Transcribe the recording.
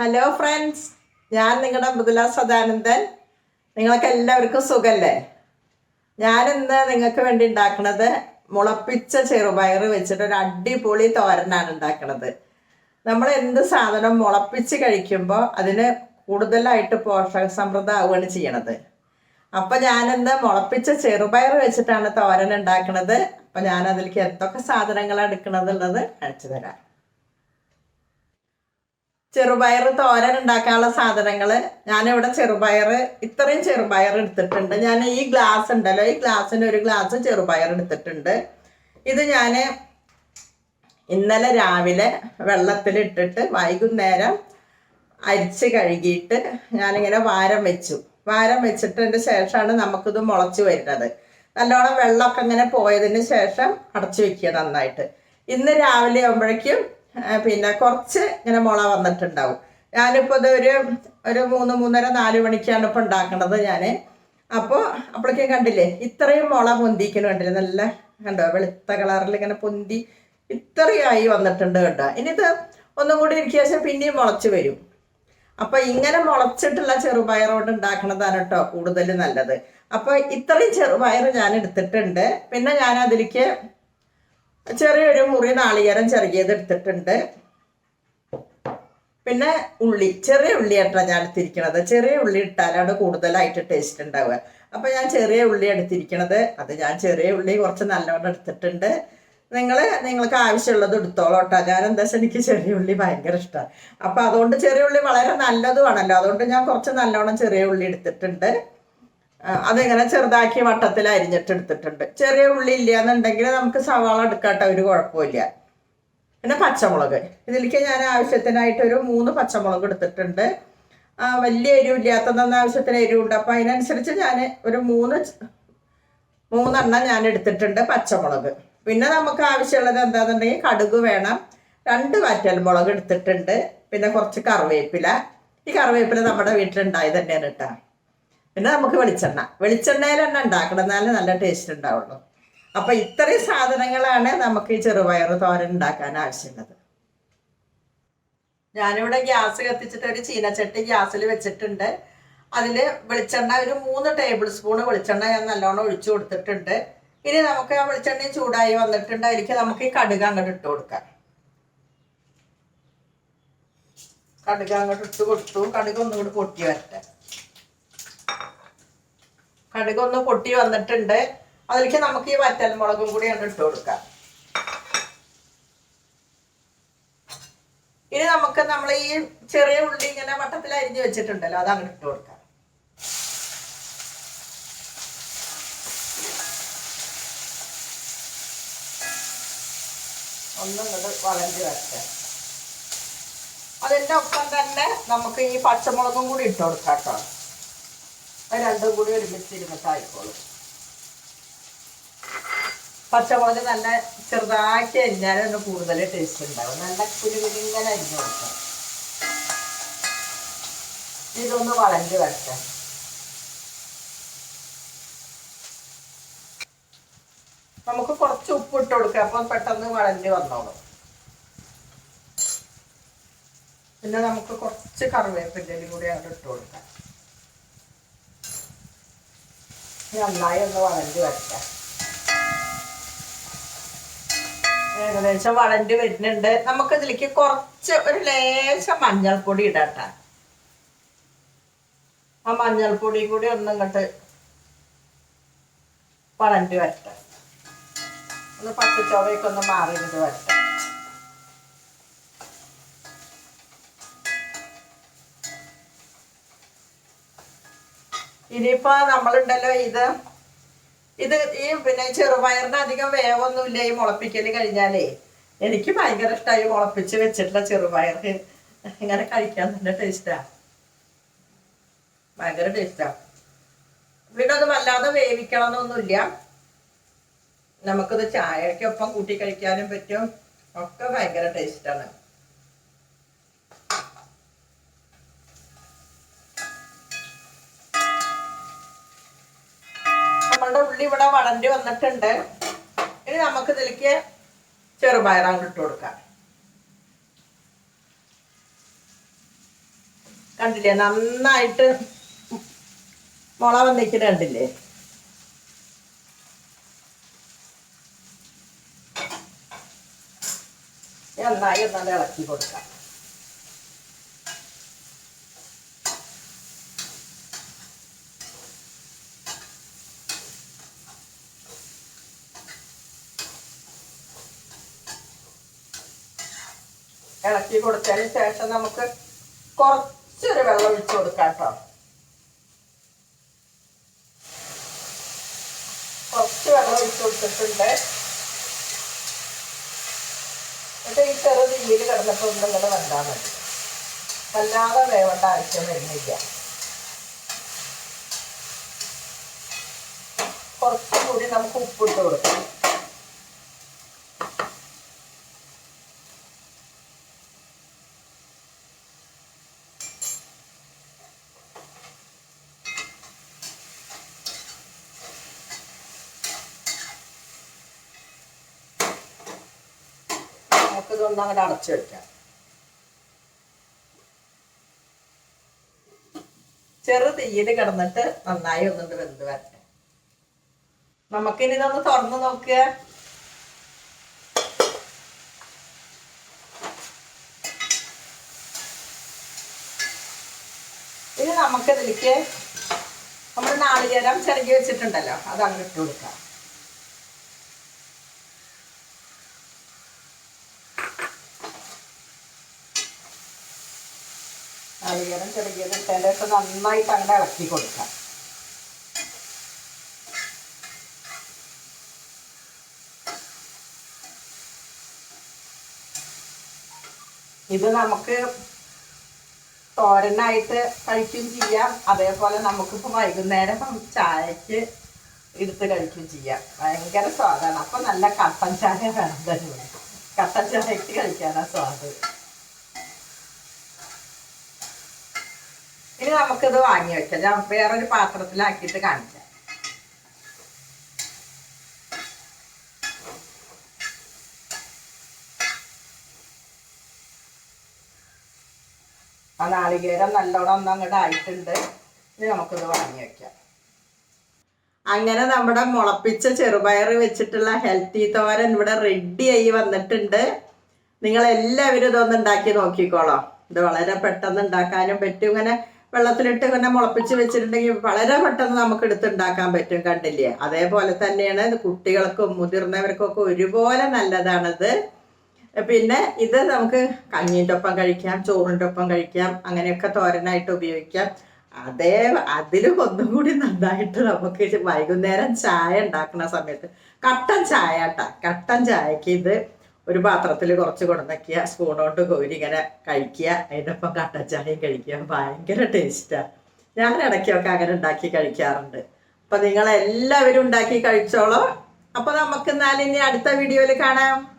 Hello friends ഞാൻ നിങ്ങളുടെ മൃദുല സദാനന്ദൻ. നിങ്ങൾക്ക് എല്ലാവർക്കും സുഖല്ലേ? ഞാൻ ഇന്ന് നിങ്ങൾക്ക് വേണ്ടി ഉണ്ടാക്കുന്നത് മുളപ്പിച്ച ചെറുപയർ വെച്ചിട്ട് ഒരു അടിപൊളി തോരനാണ് ഉണ്ടാക്കുന്നത്. നമ്മൾ എന്ത് സാധനം മുളപ്പിച്ച് കഴിക്കുമ്പോൾ അതിന് കൂടുതലായിട്ട് പോഷക സമൃദ്ധ സമൃദ്ധമാവുകയാണ് ചെയ്യണത്. അപ്പൊ ഞാനിന്ന് മുളപ്പിച്ച ചെറുപയർ വെച്ചിട്ടാണ് തോരൻ ഉണ്ടാക്കുന്നത്. അപ്പൊ ഞാൻ അതിലേക്ക് എന്തൊക്കെ സാധനങ്ങൾ എടുക്കണതെന്നുള്ളത് കാണിച്ചു തരാം. ചെറുപയർ തോരൻ ഉണ്ടാക്കാനുള്ള സാധനങ്ങൾ ഞാനിവിടെ ചെറുപയർ ഇത്രയും ചെറുപയർ എടുത്തിട്ടുണ്ട്. ഞാൻ ഈ ഗ്ലാസ് ഉണ്ടല്ലോ ഈ ഗ്ലാസ്സിന് ഒരു ഗ്ലാസ് ചെറുപയർ എടുത്തിട്ടുണ്ട്. ഇത് ഞാൻ ഇന്നലെ രാവിലെ വെള്ളത്തിലിട്ടിട്ട് വൈകുന്നേരം അരിച്ച് കഴുകിയിട്ട് ഞാനിങ്ങനെ വാരം വെച്ചു. വാരം വെച്ചിട്ടതിന് ശേഷമാണ് നമുക്കിത് മുളച്ചു വരുന്നത്. നല്ലോണം വെള്ളമൊക്കെ ഇങ്ങനെ പോയതിന് ശേഷം അടച്ചു വെക്കുക നന്നായിട്ട്. ഇന്ന് രാവിലെ ആകുമ്പോഴേക്കും പിന്നെ കുറച്ച് ഇങ്ങനെ മുള വന്നിട്ടുണ്ടാവും. ഞാനിപ്പോൾ ഇത് ഒരു ഒരു മൂന്ന് മൂന്നര നാല് മണിക്കാണ് ഇപ്പോൾ ഉണ്ടാക്കണത് ഞാൻ അപ്പോൾ അപ്പോഴേക്കും കണ്ടില്ലേ ഇത്രയും മുള പൊന്തിക്കണ കണ്ടില്ലേ നല്ല കണ്ടോ വെളുത്ത കളറിൽ ഇങ്ങനെ പൊന്തി ഇത്രയായി വന്നിട്ടുണ്ട് കേട്ടോ ഇനി ഇത് ഒന്നും കൂടി ഇരിക്കുക ശേഷം പിന്നെയും മുളച്ച് വരും. അപ്പം ഇങ്ങനെ മുളച്ചിട്ടുള്ള ചെറുപയർ കൊണ്ട് ഉണ്ടാക്കണതാണ് കേട്ടോ കൂടുതൽ നല്ലത്. അപ്പോൾ ഇത്രയും ചെറുപയർ ഞാൻ എടുത്തിട്ടുണ്ട്. പിന്നെ ഞാൻ അതിലേക്ക് ചെറിയൊരു മുറി നാളികേരം ചെറുകിയത് എടുത്തിട്ടുണ്ട്. പിന്നെ ഉള്ളി ചെറിയ ഉള്ളി ആയിട്ടാണ് ഞാൻ എടുത്തിരിക്കണത്. ചെറിയ ഉള്ളി ഇട്ടാലാണ് കൂടുതലായിട്ട് ടേസ്റ്റ് ഉണ്ടാവുക. അപ്പൊ ഞാൻ ചെറിയ ഉള്ളി എടുത്തിരിക്കണത്. അത് ഞാൻ ചെറിയ ഉള്ളി കുറച്ച് നല്ലവണ്ണം എടുത്തിട്ടുണ്ട്. നിങ്ങൾ നിങ്ങൾക്ക് ആവശ്യമുള്ളത് എടുത്തോളൂ കേട്ടോ ഞാൻ എന്താ വെച്ചാൽ എനിക്ക് ചെറിയ ഉള്ളി ഭയങ്കര ഇഷ്ടമാണ് അപ്പോൾ അതുകൊണ്ട് ചെറിയ ഉള്ളി വളരെ നല്ലതുമാണല്ലോ അതുകൊണ്ട് ഞാൻ കുറച്ച് നല്ലോണം ചെറിയ ഉള്ളി എടുത്തിട്ടുണ്ട്. അതിങ്ങനെ ചെറുതാക്കി വട്ടത്തിൽ അരിഞ്ഞിട്ട് എടുത്തിട്ടുണ്ട്. ചെറിയ ഉള്ളി ഇല്ല എന്നുണ്ടെങ്കിൽ നമുക്ക് സവാള എടുക്കാട്ട ഒരു കുഴപ്പമില്ല. പിന്നെ പച്ചമുളക്. ഇതിലേക്ക് ഞാൻ ആവശ്യത്തിനായിട്ട് ഒരു മൂന്ന് പച്ചമുളക് എടുത്തിട്ടുണ്ട്. വലിയ എരിവില്ലാത്തതെന്ന ആവശ്യത്തിന് എരിവുണ്ട്. അപ്പം അതിനനുസരിച്ച് ഞാൻ ഒരു മൂന്ന് മൂന്നെണ്ണം ഞാൻ എടുത്തിട്ടുണ്ട് പച്ചമുളക്. പിന്നെ നമുക്ക് ആവശ്യമുള്ളത് എന്താണെന്നുണ്ടെങ്കിൽ കടുക് വേണം. രണ്ട് വറ്റൽമുളക് എടുത്തിട്ടുണ്ട്. പിന്നെ കുറച്ച് കറിവേപ്പില. ഈ കറിവേപ്പില നമ്മുടെ വീട്ടിലുണ്ടായി തന്നെയാണ് കേട്ടോ. പിന്നെ നമുക്ക് വെളിച്ചെണ്ണ. വെളിച്ചെണ്ണയിൽ തന്നെ നല്ല ടേസ്റ്റ് ഉണ്ടാവുള്ളൂ. അപ്പൊ ഇത്രയും സാധനങ്ങളാണ് നമുക്ക് ഈ ചെറുപയർ തോരൻ ഉണ്ടാക്കാൻ ആവശ്യമുള്ളത്. ഞാനിവിടെ ഗ്യാസ് കത്തിച്ചിട്ട് ഒരു ചീനച്ചട്ടി ഗ്യാസിൽ വെച്ചിട്ടുണ്ട്. അതിൽ വെളിച്ചെണ്ണ ഒരു മൂന്ന് ടേബിൾ സ്പൂൺ വെളിച്ചെണ്ണ ഞാൻ നല്ലോണം ഒഴിച്ചു കൊടുത്തിട്ടുണ്ട്. ഇനി നമുക്ക് ആ വെളിച്ചെണ്ണയും ചൂടായി വന്നിട്ടുണ്ട് അതിലേക്ക് നമുക്ക് ഈ കടുക് അങ്ങോട്ട് ഇട്ട് കൊടുക്കാം. കടുക് അങ്ങോട്ട് ഇട്ട് കൊടുത്തു. കടുക് ഒന്നുകൂടി പൊട്ടി വരട്ടെ. കടുക് ഒന്ന് പൊട്ടി വന്നിട്ടുണ്ട്. അതിലേക്ക് നമുക്ക് ഈ വറ്റൽമുളകും കൂടി ഒന്ന് ഇട്ട് കൊടുക്കാം. ഇനി നമുക്ക് നമ്മൾ ഈ ചെറിയ ഉള്ളി ഇങ്ങനെ വട്ടത്തിൽ അരിഞ്ഞു വെച്ചിട്ടുണ്ടല്ലോ അത് അങ്ങനെ ഇട്ട് കൊടുക്കാം. ഒന്നും കൂടെ വളഞ്ഞ് വരട്ടെ. അതിന്റെ ഒപ്പം തന്നെ നമുക്ക് ഈ പച്ചമുളകും കൂടി ഇട്ട് കൊടുക്കാം കേട്ടോ. അത് രണ്ടും കൂടി ഒരുമിച്ച് ഇരുന്നിട്ടായിക്കോളും പച്ചമുളക് നല്ല ചെറുതാക്കി അരിഞ്ഞാലും ഒന്ന് കൂടുതൽ ടേസ്റ്റ് ഉണ്ടാവും. നല്ല കുരു കുരുങ്ങനെ അരിഞ്ഞു കൊടുക്കാം ഇതൊന്ന് വളഞ്ഞു വരട്ടെ. നമുക്ക് കുറച്ച് ഉപ്പ് ഇട്ട് കൊടുക്കാം. അപ്പം പെട്ടെന്ന് വളഞ്ഞു വന്നോളും. പിന്നെ നമുക്ക് കുറച്ച് കറിവേപ്പിന്റെ കൂടി അവിടെ ഇട്ട് കൊടുക്കാം ഇനി നന്നായി ഒന്ന് വളഞ്ഞു വരട്ടെ. ഏകദേശം വളഞ്ഞു വരുന്നുണ്ട്. നമുക്ക് ഇതിലേക്ക് കുറച്ച് ഒരു ലേശം മഞ്ഞൾപ്പൊടി ഇടട്ടെ. ആ മഞ്ഞൾപ്പൊടി കൂടി ഒന്നും ഇങ്ങോട്ട് വളഞ്ഞു വരട്ടെ. ഒന്ന് പച്ചച്ചോവയൊക്കെ ഒന്ന് മാറി വരട്ടെ. ഇനിയിപ്പോ നമ്മളുണ്ടല്ലോ ഇത്. ഇത് ഈ പിന്നെ ചെറുപയറിന് അധികം വേവൊന്നുമില്ല ഈ മുളപ്പിക്കൽ കഴിഞ്ഞാലേ. എനിക്ക് ഭയങ്കര ഇഷ്ടമായി മുളപ്പിച്ച് വെച്ചിട്ടുള്ള ചെറുപയർ ഇങ്ങനെ കഴിക്കാൻ നല്ല ടേസ്റ്റാ ഭയങ്കര ടേസ്റ്റാ പിന്നെ അത് വല്ലാതെ വേവിക്കണമെന്നൊന്നുമില്ല. നമുക്കത് ചായക്കൊപ്പം കൂട്ടി കഴിക്കാനും പറ്റും. ഒക്കെ ഭയങ്കര ടേസ്റ്റാണ് നമ്മളുടെ ഉള്ളി ഇവിടെ വളണ്ടി വന്നിട്ടുണ്ട്. ഇനി നമുക്ക് ഇതിലേക്ക് അങ്ങോട്ട് ഇട്ട് കൊടുക്കാം. കണ്ടില്ലേ? നന്നായിട്ട് മുള വന്നിട്ട് കണ്ടില്ലേ? നന്നായി ഒന്നാണ്ട് ഇളക്കി കൊടുക്കാം. ഇളക്കി കൊടുത്തതിന് ശേഷം നമുക്ക് കുറച്ചൊരു വെള്ളം ഒഴിച്ചു കൊടുക്കാം കേട്ടോ. കുറച്ച് വെള്ളം ഒഴിച്ചു കൊടുത്തിട്ടുണ്ട്. എന്നിട്ട് ഈ ചെറു തീയിൽ കിടന്നിട്ട് ഒന്നും ഇങ്ങനെ വെന്താൽ മതി. വല്ലാതെ വേവേണ്ട ആവശ്യം വരുന്നില്ല. കുറച്ചുകൂടി നമുക്ക് ഉപ്പിട്ട് കൊടുക്കാം. നമുക്ക് ഒന്ന് അങ്ങനെ അടച്ചു വെക്കാം ചെറു തീയിൽ കിടന്നിട്ട് നന്നായി ഒന്ന് വെന്ത് വരട്ടെ. നമുക്കിനി ഇതൊന്ന് തുറന്ന് നോക്കുക. ഇനി നമുക്കിതിലേക്ക് നമ്മൾ നാളികേരം ചിരകി വെച്ചിട്ടുണ്ടല്ലോ അത് അങ്ങ് ഇട്ട് കൊടുക്കാം. നാളികേരം ചെറുകീരം ഇട്ടതിന്റെ നന്നായിട്ട് അങ്ങനെ ഇളക്കി കൊടുക്കാം. ഇത് നമുക്ക് തോരനായിട്ട് കഴിക്കുകയും ചെയ്യാം. അതേപോലെ നമുക്കിപ്പോൾ വൈകുന്നേരം ചായക്ക് എടുത്ത് കഴിക്കുകയും ചെയ്യാം. ഭയങ്കര സ്വാദാണ്. അപ്പം നല്ല കട്ടൻ ചായ വേണം തന്നെ. കട്ടൻ ചായക്ക് കഴിക്കാനാണ് സ്വാദ്. ഇനി നമുക്കിത് വാങ്ങി വെക്കാം ഞാൻ വേറൊരു പാത്രത്തിലാക്കിയിട്ട് കാണിക്കാം. ആ നാളികേരം നല്ലോണം അങ്ങോട്ട് ആയിട്ടുണ്ട്. ഇനി നമുക്കിത് വാങ്ങി വെക്കാം. അങ്ങനെ നമ്മുടെ മുളപ്പിച്ച ചെറുപയർ വെച്ചിട്ടുള്ള ഹെൽത്തി തോരൻ ഇവിടെ റെഡി ആയി വന്നിട്ടുണ്ട്. നിങ്ങൾ എല്ലാവരും ഇതൊന്ന് ഉണ്ടാക്കി നോക്കിക്കോളാം. ഇത് വളരെ പെട്ടെന്ന് ഉണ്ടാക്കാനും പറ്റും. ഇങ്ങനെ വെള്ളത്തിലിട്ട് ഇങ്ങനെ മുളപ്പിച്ച് വെച്ചിട്ടുണ്ടെങ്കിൽ വളരെ പെട്ടെന്ന് നമുക്ക് എടുത്തുണ്ടാക്കാൻ പറ്റും കണ്ടില്ലേ? അതേപോലെ തന്നെയാണ് ഇത് കുട്ടികൾക്കും മുതിർന്നവർക്കും ഒക്കെ ഒരുപോലെ നല്ലതാണിത്. പിന്നെ ഇത് നമുക്ക് കഞ്ഞീന്റെ ഒപ്പം കഴിക്കാം ചോറിന്റെ ഒപ്പം കഴിക്കാം അങ്ങനെയൊക്കെ തോരനായിട്ട് ഉപയോഗിക്കാം. അതേ അതിലും ഒന്നും കൂടി നന്നായിട്ട് നമുക്ക് വൈകുന്നേരം ചായ ഉണ്ടാക്കുന്ന സമയത്ത് കട്ടൻ ചായ കേട്ടാ കട്ടൻ ചായക്ക് ഇത് ഒരു പാത്രത്തിൽ കുറച്ച് കൊണ്ടുവയ്ക്കുക സ്പൂൺ കൊണ്ട് കോരി ഇങ്ങനെ കഴിക്കുക. അതിന്റെ ഒപ്പം കട്ടച്ചായയും കഴിക്കുക. ഭയങ്കര ടേസ്റ്റാണ് ഞാൻ ഇടയ്ക്കൊക്കെ അങ്ങനെ ഉണ്ടാക്കി കഴിക്കാറുണ്ട്. അപ്പം നിങ്ങളെല്ലാവരും ഉണ്ടാക്കി കഴിച്ചോളൂ. അപ്പോൾ നമുക്ക് എന്നാൽ ഇനി അടുത്ത വീഡിയോയിൽ കാണാം.